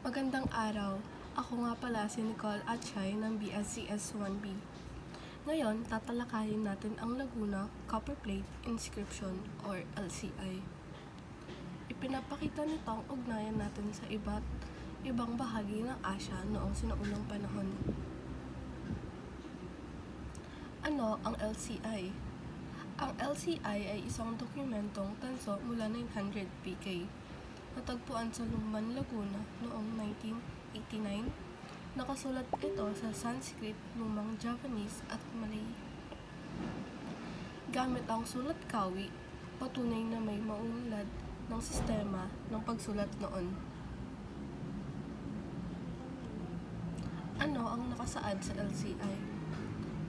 Magandang araw. Ako nga pala si Nicole Atchay ng BSCS 1B. Ngayon, tatalakayin natin ang Laguna Copper Plate Inscription or LCI. Ipinapakita nito ang ugnayan natin sa iba't ibang bahagi ng Asya noong sinaunang panahon. Ano ang LCI? Ang LCI ay isang dokumentong tanso mula 900 PK natagpuan sa Lumban, Laguna noong 1989. Nakasulat ito sa Sanskrit, Lumang Javanese at Malay. Gamit ang sulat kawi, patunay na may maunlad ng sistema ng pagsulat noon. Ano ang nakasaad sa LCI?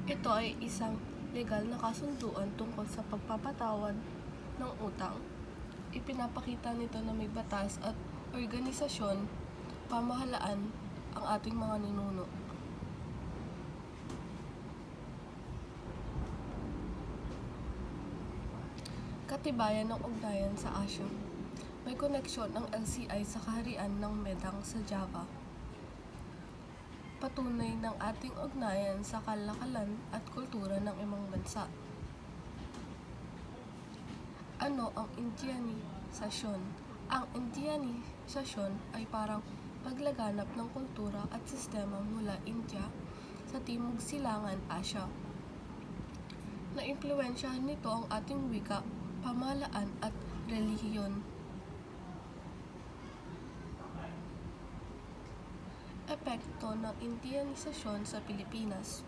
Ito ay isang legal na kasunduan tungkol sa pagpapatawad ng utang ipinapakita nito na may batas at organisasyon, pamahalaan ang ating mga ninuno. Katibayan ng ugnayan sa Asyo. May koneksyon ang LCI sa kaharian ng Medang sa Java. Patunay ng ating ugnayan sa kalakalan at kultura ng imang bansa. Ano ang Indianisasyon? Ang Indianisasyon ay parang paglaganap ng kultura at sistema mula India sa Timog Silangan, Asya. Naimpluwensyahan nito ang ating wika, pamahalaan at relihiyon. Epekto ng Indianisasyon sa Pilipinas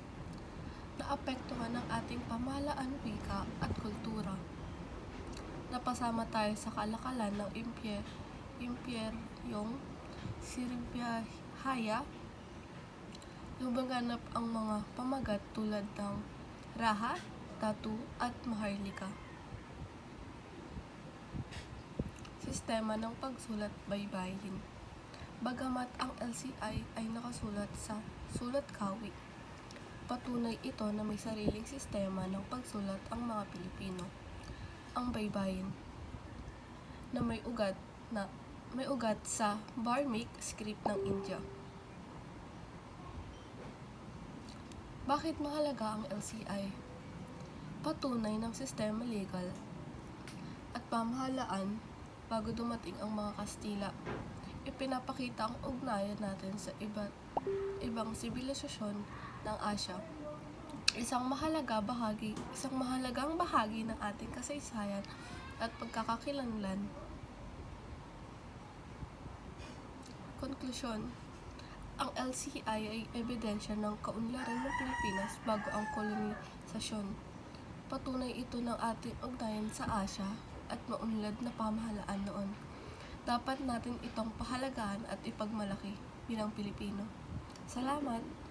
Naapektuhan ng ating pamahalaan, wika at kultura napasama tayo sa kalakalan ng impyer, impyeryong Sirvahaya. Lumaganap ang mga pamagat tulad ng Raha, Tatu at Maharlika. Sistema ng pagsulat baybayin. Bagamat ang LCI ay nakasulat sa sulat kawi, patunay ito na may sariling sistema ng pagsulat ang mga Pilipino ang baybayin na may ugat na may ugat sa Barmic script ng India. Bakit mahalaga ang LCI? Patunay ng sistema legal at pamahalaan bago dumating ang mga Kastila. Ipinapakita ang ugnayan natin sa iba't ibang sibilisasyon ng Asya isang mahalaga bahagi, isang mahalagang bahagi ng ating kasaysayan at pagkakakilanlan. Konklusyon Ang LCI ay ebidensya ng kaunlaran ng Pilipinas bago ang kolonisasyon. Patunay ito ng ating ugnayan sa Asya at maunlad na pamahalaan noon. Dapat natin itong pahalagahan at ipagmalaki bilang Pilipino. Salamat!